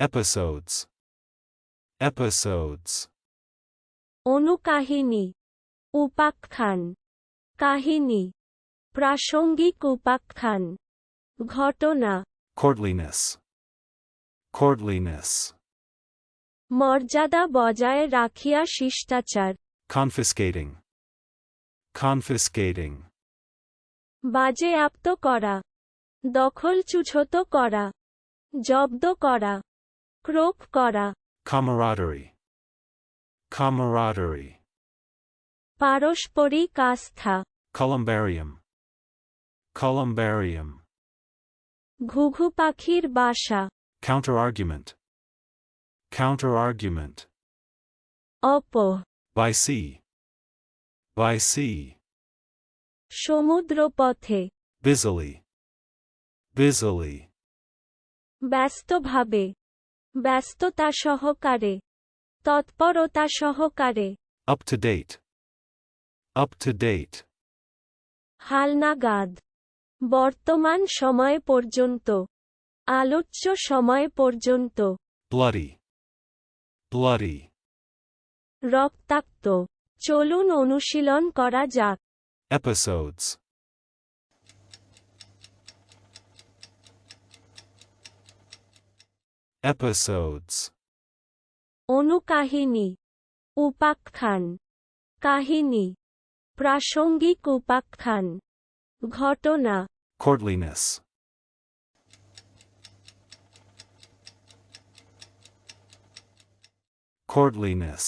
Episodes. Episodes. অনুকাহিনী উপাখ্যান কাহিনী প্রাসঙ্গিক উপাখ্যান ঘটনা Courtliness. Courtliness. মর্যাদা বজায় রাখিয়া শিষ্টাচার Confiscating. Confiscating. বাজেয়াপ্ত করা দখলচ্যুত করা জব্দ করা ক্রোপ করা Camaraderie. Camaraderie. পারস্পরিক আস্থা Columbarium. Columbarium. ঘুঘু পাখির বাসা Counterargument. Counterargument. অপ By sea. By sea. সমুদ্রপথে Busily. Busily. ব্যস্তভাবে ব্যস্ততা সহকারে তৎপরতা সহকারে Up to date. Up to date. হালনাগাদ বর্তমান সময় পর্যন্ত আলোচ্য সময় পর্যন্ত Bloody. Bloody. রক্তাক্ত চলুন অনুশীলন করা যাক Episodes. Episodes. অনুকাহিনী উপাখ্যান কাহিনী প্রাসঙ্গিক উপাখ্যান ঘটনা Courtliness. Courtliness.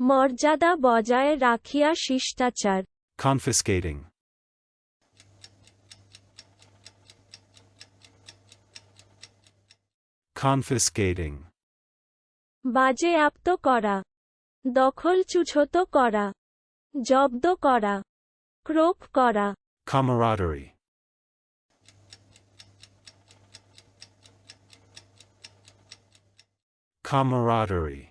মর্যাদা বজায় রাখিয়া শিষ্টাচার Confiscating. Confiscating. বাজেয়াপ্ত করা দখলচ্যুত করা জব্দ করা ক্রোপ করা Camaraderie. Camaraderie.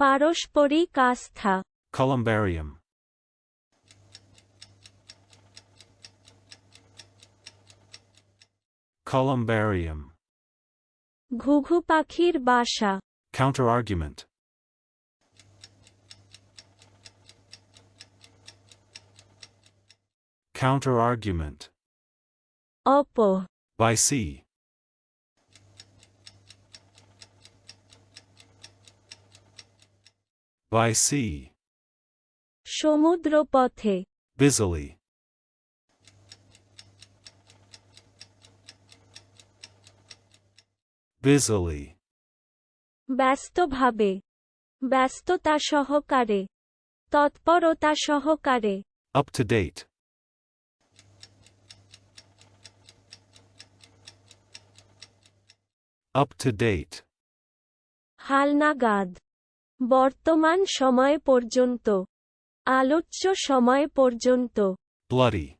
পারস্পরিক আস্থা Columbarium. Columbarium. ঘুঘু পাখির বাসা Counterargument. Counterargument. অপ By sea. By sea. সমুদ্রপথে Busily. Busily. ব্যস্তভাবে ব্যস্ততা সহকারে তৎপরতা সহকারে Up to date. Up to date. হালনাগাদ বর্তমান সময় পর্যন্ত আলোচ্য সময় পর্যন্ত Bloody.